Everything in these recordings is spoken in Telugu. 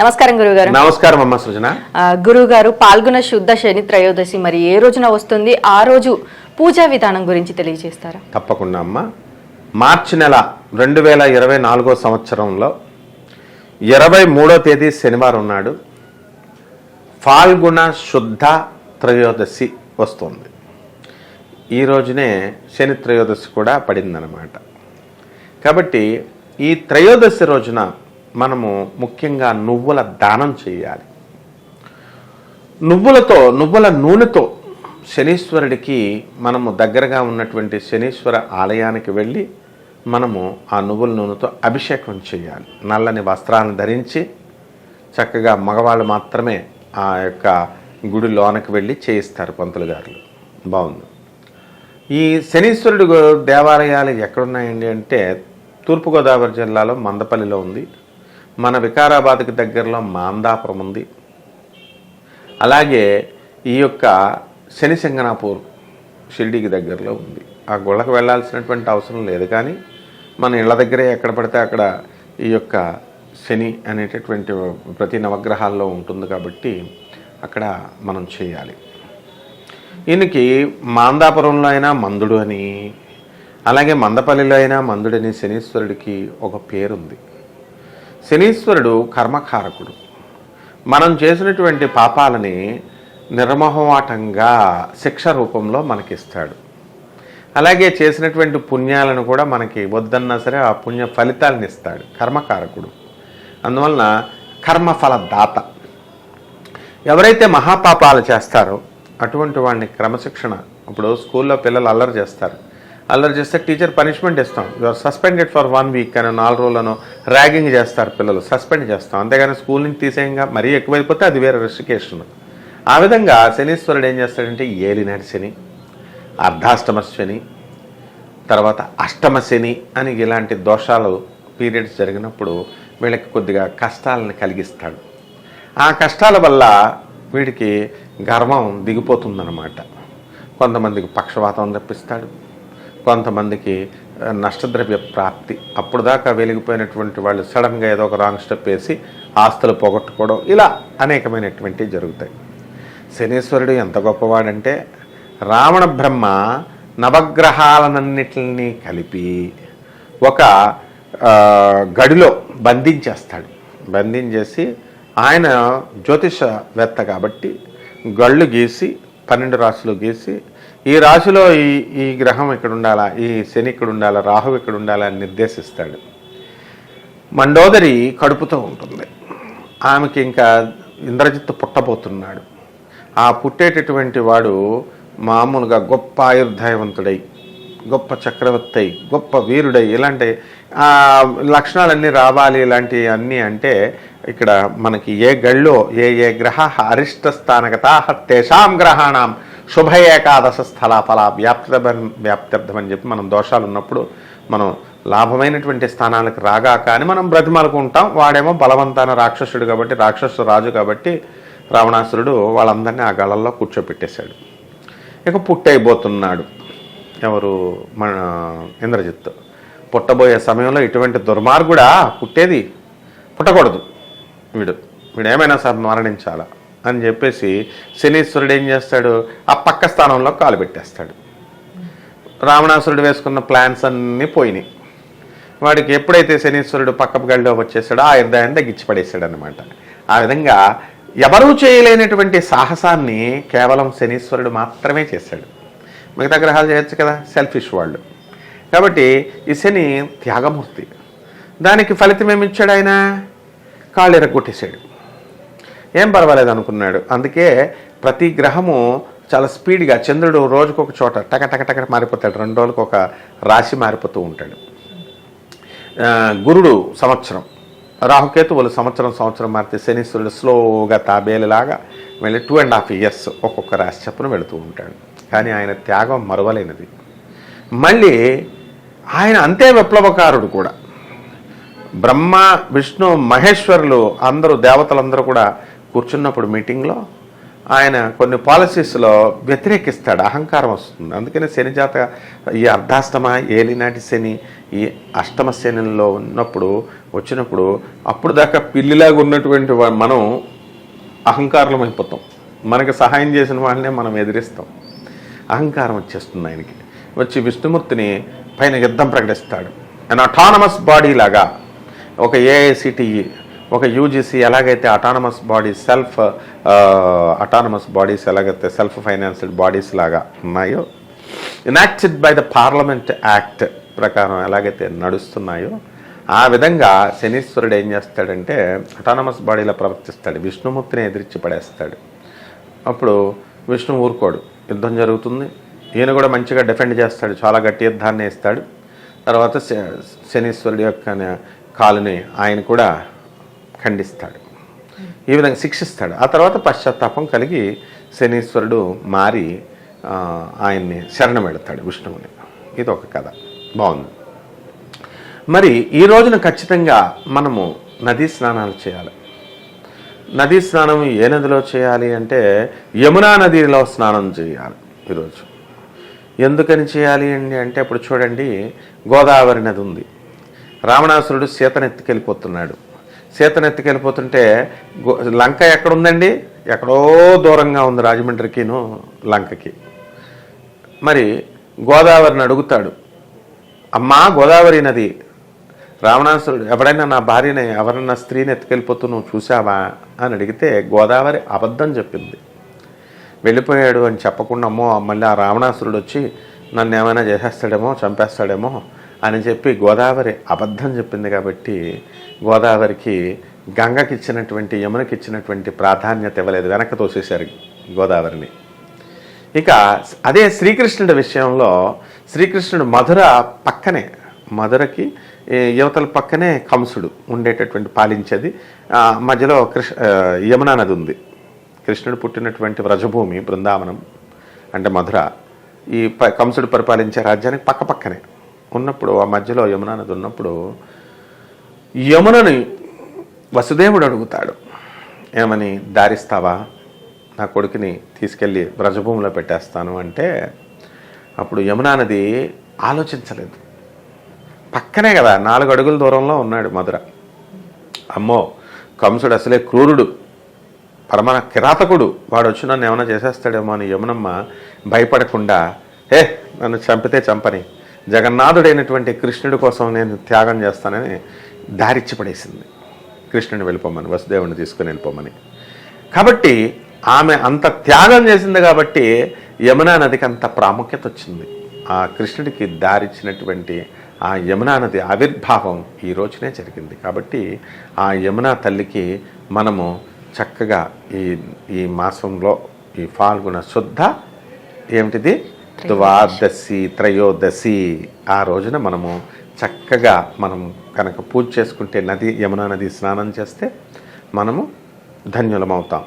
నమస్కారం గురుగారు నమస్కారం అమ్మ సృజన. గురువు గారు పాల్గొన శుద్ధ శని త్రయోదశి మరి ఏ రోజున వస్తుంది? ఆ రోజు పూజా విధానం గురించి తెలియజేస్తారా? తప్పకుండా అమ్మ. మార్చి నెల రెండు వేల ఇరవై నాలుగో సంవత్సరంలో ఇరవై మూడో తేదీ శనివారం నాడు ఫాల్గుణ శుద్ధ త్రయోదశి వస్తుంది. ఈ రోజునే శని త్రయోదశి కూడా పడిందనమాట కాబట్టి ఈ త్రయోదశి రోజున మనము ముఖ్యంగా నువ్వుల దానం చేయాలి. నువ్వులతో నువ్వుల నూనెతో శనీశ్వరుడికి మనము దగ్గరగా ఉన్నటువంటి శనీశ్వర ఆలయానికి వెళ్ళి మనము ఆ నువ్వుల నూనెతో అభిషేకం చేయాలి. నల్లని వస్త్రాలను ధరించి చక్కగా మగవాళ్ళు మాత్రమే ఆ యొక్క గుడి లోనకి వెళ్ళి చేయిస్తారు పంతులు గారులు బాగుంది. ఈ శనీశ్వరుడు దేవాలయాలు ఎక్కడున్నాయండి అంటే తూర్పుగోదావరి జిల్లాలో మందపల్లిలో ఉంది. మన వికారాబాద్కి దగ్గరలో మాందాపురం ఉంది. అలాగే ఈ యొక్క శనిసింగనాపూర్ షిరిడీకి దగ్గరలో ఉంది. ఆ గుళ్ళకు వెళ్ళాల్సినటువంటి అవసరం లేదు. కానీ మన ఇళ్ళ దగ్గరే ఎక్కడ పడితే అక్కడ ఈ యొక్క శని అనేటటువంటి ప్రతి నవగ్రహాల్లో ఉంటుంది కాబట్టి అక్కడ మనం చేయాలి. ఈయనకి మాందాపురంలో అయినా మందుడు అని అలాగే మందపల్లిలో అయినా మందుడని శనీశ్వరుడికి ఒక పేరుంది. శనీశ్వరుడు కర్మకారకుడు. మనం చేసినటువంటి పాపాలని నిర్మోహమాటంగా శిక్ష రూపంలో మనకిస్తాడు. అలాగే చేసినటువంటి పుణ్యాలను కూడా మనకి వద్దన్నా సరే ఆ పుణ్య ఫలితాలను ఇస్తాడు కర్మకారకుడు. అందువలన కర్మఫలదాత. ఎవరైతే మహాపాపాలు చేస్తారో అటువంటి వాడిని క్రమశిక్షణ. ఇప్పుడు స్కూల్లో పిల్లలు అల్లరి చేస్తారు. అల్లరి చేస్తే టీచర్ పనిష్మెంట్ ఇస్తాం. Your suspended for one week అని నాలుగు రోజులను ర్యాగింగ్ చేస్తారు పిల్లలు. సస్పెండ్ చేస్తాం. అంతేగాని స్కూల్ నుంచి తీసేయంగా మరీ ఎక్కువైపోతే అది వేరే రెస్ట్రికేషన్ ఆ విధంగా శనీశ్వరుడు ఏం చేస్తాడంటే ఏలినాటి శని అర్ధాష్టమ శని తర్వాత అష్టమ శని అని ఇలాంటి దోషాలు పీరియడ్స్ జరిగినప్పుడు వీళ్ళకి కొద్దిగా కష్టాలను కలిగిస్తాడు. ఆ కష్టాల వల్ల వీడికి గర్వం దిగిపోతుందన్నమాట. కొంతమందికి పక్షవాతం తెప్పిస్తాడు. కొంతమందికి నష్టద్రవ్య ప్రాప్తి. అప్పుడు దాకా వెలిగిపోయినటువంటి వాళ్ళు సడన్గా ఏదో ఒక రాంగ్ స్టెప్ వేసి ఆస్తులు పోగొట్టుకోవడం ఇలా అనేకమైనటువంటివి జరుగుతాయి. శనీశ్వరుడు ఎంత గొప్పవాడంటే రావణ బ్రహ్మ నవగ్రహాలనన్నిటిని కలిపి ఒక గడిలో బంధించేస్తాడు. బంధించేసి ఆయన జ్యోతిషవేత్త కాబట్టి గళ్ళు గీసి పన్నెండు రాసులు గీసి ఈ రాశిలో ఈ ఈ గ్రహం ఇక్కడ ఉండాలా ఈ శని ఇక్కడ ఉండాలా రాహువు ఇక్కడ ఉండాలా అని నిర్దేశిస్తాడు. మండోదరి కడుపుతో ఉంటుంది. ఆమెకి ఇంకా ఇంద్రజిత్తు పుట్టబోతున్నాడు. ఆ పుట్టేటటువంటి వాడు మామూలుగా గొప్ప ఆయుర్ధాయవంతుడై గొప్ప చక్రవర్తి అయి గొప్ప వీరుడై ఇలాంటి లక్షణాలన్నీ రావాలి ఇలాంటి అన్నీ అంటే ఇక్కడ మనకి ఏ గళ్ళో ఏ ఏ గ్రహ అరిష్ట స్థానగతా తేషాం గ్రహాణం శుభ ఏకాదశ స్థల ఫల వ్యాప్తిర్థం వ్యాప్త్యర్థం చెప్పి మనం దోషాలు ఉన్నప్పుడు మనం లాభమైనటువంటి స్థానాలకు రాగా కానీ మనం బ్రతిమలుకుంటాం. వాడేమో బలవంతాన రాక్షసుడు కాబట్టి రాక్షసు రాజు కాబట్టి రావణాసురుడు వాళ్ళందరినీ ఆ గళల్లో కూర్చోపెట్టేశాడు. ఇక పుట్టయిపోతున్నాడు ఎవరు? మన ఇంద్రజిత్. పుట్టబోయే సమయంలో ఇటువంటి దుర్మార్గుడా పుట్టేది పుట్టకూడదు. వీడు వీడేమైనా సార్ సరే మరణించాలా? అని చెప్పేసి శనీశ్వరుడు ఏం చేస్తాడు? ఆ పక్క స్థానంలో కాలు పెట్టేస్తాడు. రావణాసురుడు వేసుకున్న ప్లాన్స్ అన్నీ పోయినాయి. వాడికి ఎప్పుడైతే శనీశ్వరుడు పక్కపు గడిలో వచ్చేసాడో ఆ నిర్దాయాన్ని తగ్గించి పడేసాడు అనమాట ఆ విధంగా ఎవరూ చేయలేనటువంటి సాహసాన్ని కేవలం శనీశ్వరుడు మాత్రమే చేశాడు. మిగతా గ్రహాలు చేయొచ్చు కదా? సెల్ఫిష్ వాళ్ళు. కాబట్టి ఈ శని త్యాగమూర్తి. దానికి ఫలితం ఏమి ఇచ్చాడు ఆయన? కాళ్ళు ఎరగొట్టేశాడు. ఏం పర్వాలేదు అనుకున్నాడు. అందుకే ప్రతి గ్రహము చాలా స్పీడ్గా చంద్రుడు రోజుకొక చోట టక టక టక మారిపోతాడు. రెండు రోజులకు ఒక రాశి మారిపోతూ ఉంటాడు. గురుడు సంవత్సరం. రాహుకేతువులు సంవత్సరం సంవత్సరం మారితే శనిశ్వరుడు స్లోగా తాబేలులాగా వెళ్ళి టూ అండ్ హాఫ్ ఇయర్స్ ఒక్కొక్క రాశి చెప్పున వెళుతూ ఉంటాడు. కానీ ఆయన త్యాగం మరువలేనిది. మళ్ళీ ఆయన అంతే విప్లవకారుడు కూడా. బ్రహ్మ విష్ణు మహేశ్వరులు అందరూ దేవతలందరూ కూడా కూర్చున్నప్పుడు మీటింగ్లో ఆయన కొన్ని పాలసీస్లో వ్యతిరేకిస్తాడు అహంకారం వస్తుంది. అందుకనే శని జాత ఈ అర్ధాష్టమ ఏలినాటి శని ఈ అష్టమ శనిలో ఉన్నప్పుడు వచ్చినప్పుడు అప్పుడు దాకా పిల్లిలాగా ఉన్నటువంటి మనం అహంకారం అయిపోతాం మనకి సహాయం చేసిన వాళ్ళనే మనం ఎదిరిస్తాం. అహంకారం వచ్చేస్తుంది ఆయనకి. వచ్చి విష్ణుమూర్తిని పైన యుద్ధం ప్రకటిస్తాడు. అండ్ అటానమస్ బాడీ లాగా ఒక ఏఐసిటిఈ ఒక యూజీసీ ఎలాగైతే autonomous body self autonomous bodies ఎలాగైతే సెల్ఫ్ ఫైనాన్స్డ్ బాడీస్ లాగా ఉన్నాయో enacted by the parliament act ప్రకారం ఎలాగైతే నడుస్తున్నాయో ఆ విధంగా శనీశ్వరుడు ఏం చేస్తాడంటే అటానమస్ బాడీలో ప్రవర్తిస్తాడు. విష్ణుమూర్తిని ఎదిరించి పడేస్తాడు. అప్పుడు విష్ణు ఊరుకోడు. యుద్ధం జరుగుతుంది. ఈయన కూడా మంచిగా డిఫెండ్ చేస్తాడు. చాలా గట్టి యుద్ధాన్ని ఇస్తాడు తర్వాత శ- శనీశ్వరుడి యొక్క కాలుని ఆయన కూడా ఖండిస్తాడు. ఈ విధంగా శిక్షిస్తాడు. ఆ తర్వాత పశ్చాత్తాపం కలిగి శనీశ్వరుడు మారి ఆయన్ని శరణం పెడతాడు విష్ణువుని. ఇది ఒక కథ. బాగుంది. మరి ఈ రోజున ఖచ్చితంగా మనము నదీ స్నానాలు చేయాలి. నదీ స్నానం ఏ నదిలో చేయాలి అంటే యమునా నదిలో స్నానం చేయాలి ఈరోజు. ఎందుకని చేయాలి అండి అంటే అప్పుడు చూడండి గోదావరి నది ఉంది. రావణాసురుడు సీతను ఎత్తుకెళ్ళిపోతున్నాడు సీతను ఎత్తుకెళ్ళిపోతుంటే గో- లంక ఎక్కడుందండి? ఎక్కడో దూరంగా ఉంది రాజమండ్రికిను లంకకి. మరి గోదావరిని అడుగుతాడు అమ్మా గోదావరి నది రావణాసురుడు ఎవడైనా నా భార్యని ఎవరన్నా స్త్రీని ఎత్తుకెళ్ళిపోతూ నువ్వు చూసావా అని అడిగితే గోదావరి అబద్ధం చెప్పింది. వెళ్ళిపోయాడు అని చెప్పకుండా అమ్మో మళ్ళీ ఆ రావణాసురుడు వచ్చి నన్ను ఏమైనా చేసేస్తాడేమో చంపేస్తాడేమో అని చెప్పి గోదావరి అబద్ధం చెప్పింది కాబట్టి గోదావరికి గంగకి ఇచ్చినటువంటి యమునకి ఇచ్చినటువంటి ప్రాధాన్యత ఇవ్వలేదు. వెనక్కి తోసేశారు గోదావరిని. ఇక అదే శ్రీకృష్ణుడి విషయంలో శ్రీకృష్ణుడు మధుర పక్కనే మధురకి ఈ యువతల పక్కనే కంసుడు ఉండేటటువంటి పాలించేది. మధ్యలో కృష్ణ యమునా నది ఉంది. కృష్ణుడు పుట్టినటువంటి వ్రజభూమి బృందావనం అంటే మధుర. ఈ ప- కంసుడు పరిపాలించే రాజ్యానికి పక్క పక్కనే. ఉన్నప్పుడు ఆ మధ్యలో యమునది నది ఉన్నప్పుడు యమునని వసుదేవుడు అడుగుతాడు ఏమని దారిస్తావా? నా కొడుకుని తీసుకెళ్ళి వ్రజభూమిలో పెట్టేస్తాను. అంటే అప్పుడు యమునా నది ఆలోచించలేదు. పక్కనే కదా నాలుగు అడుగుల దూరంలో ఉన్నాడు మధుర. అమ్మో కంసుడు అసలే క్రూరుడు పరమ కిరాతకుడు వాడు వచ్చి నన్ను ఏమైనా చేసేస్తాడేమో అని యమునమ్మ భయపడకుండా ఏ నన్ను చంపితే చంపని జగన్నాథుడైనటువంటి కృష్ణుడి కోసం నేను త్యాగం చేస్తానని దారిచ్చి పడేసింది కృష్ణుని వెళ్ళిపోమని వసుదేవుని తీసుకుని వెళ్ళిపోమని. కాబట్టి ఆమె అంత త్యాగం చేసింది కాబట్టి యమునా నదికి అంత ప్రాముఖ్యత వచ్చింది. ఆ కృష్ణుడికి దారిచ్చినటువంటి ఆ యమునా నది ఆవిర్భావం ఈ రోజునే జరిగింది. కాబట్టి ఆ యమునా తల్లికి మనము చక్కగా ఈ ఈ మాసంలో ఈ ఫాల్గుణ శుద్ధ ఏమిటిది? ద్వాదశి త్రయోదశి. ఆ రోజున మనము చక్కగా మనం కనుక పూజ చేసుకుంటే నది యమునా నది స్నానం చేస్తే మనము ధన్యులమవుతాం.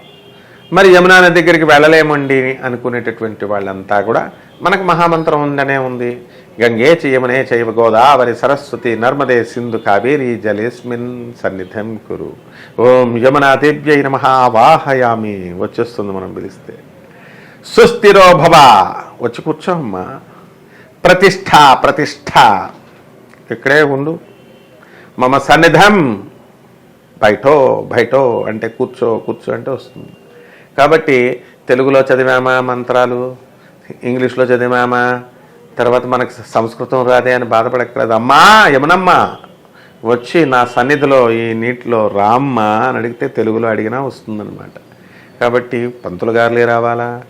మరి యమునా నది దగ్గరికి వెళ్ళలేమండి అనుకునేటటువంటి వాళ్ళంతా కూడా మనకు మహామంత్రం ఉందనే ఉంది. గంగే చ యమునే చైవ గోదావరి సరస్వతి నర్మదే సింధు కావేరి జలేస్మిన్ సన్నిధం కురు. ఓం యమునా దేవ్యై నమ వాహయామి. వచ్చేస్తుంది మనం పిలిస్తే. సుస్థిరో భవ. వచ్చి కూర్చోమ్మా. ప్రతిష్ట ప్రతిష్ట. ఇక్కడే ఉండు. మమ సన్నిధం. బయటో బయటో అంటే కూర్చో కూర్చో అంటే వస్తుంది. కాబట్టి తెలుగులో చదివామా మంత్రాలు? ఇంగ్లీష్లో చదివామా? తర్వాత మనకు సంస్కృతం రాదే అని బాధపడక్కర్లేదు. అమ్మా యమునమ్మా వచ్చి నా సన్నిధిలో ఈ నీటిలో రామ్మా అని అడిగితే తెలుగులో అడిగినా వస్తుందన్నమాట. కాబట్టి పంతులు గారులే రావాలా?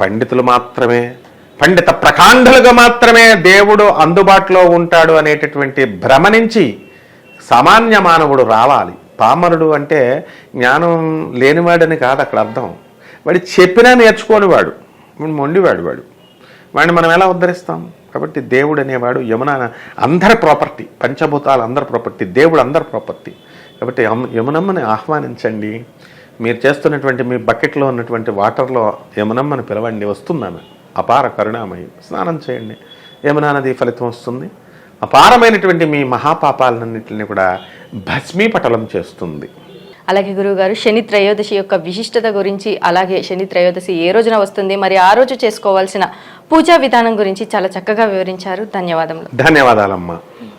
పండితులు మాత్రమే. పండిత ప్రకాండలుగా మాత్రమే దేవుడు అందుబాటులో ఉంటాడు అనేటటువంటి భ్రమ నుంచి సామాన్య మానవుడు రావాలి. పామరుడు అంటే జ్ఞానం లేనివాడని కాదు అక్కడ అర్థం. వాడు చెప్పినా నేర్చుకోని వాడు వాడు మొండివాడు వాడు. వాడిని మనం ఎలా ఉద్ధరిస్తాం? కాబట్టి దేవుడు అనేవాడు యమున అందరి ప్రాపర్టీ పంచభూతాలు అందరి ప్రాపర్టీ దేవుడు అందరి ప్రాపర్టీ. కాబట్టి యమునమ్మని ఆహ్వానించండి. మీరు చేస్తున్నటువంటి మీ బకెట్లో ఉన్నటువంటి వాటర్లో యమునమ్మని పిలవండి వస్తుందామె అపార కరుణామయం. స్నానం చేయండి. యమునా నది ఫలితం వస్తుంది. అపారమైనటువంటి మీ మహాపాపాలన్నింటినీ కూడా భస్మీపటలం చేస్తుంది. అలాగే గురువుగారు శని త్రయోదశి యొక్క విశిష్టత గురించి అలాగే శని త్రయోదశి ఏ రోజున వస్తుంది మరి ఆ రోజు చేసుకోవాల్సిన పూజా విధానం గురించి చాలా చక్కగా వివరించారు. ధన్యవాదములు. ధన్యవాదాలమ్మా.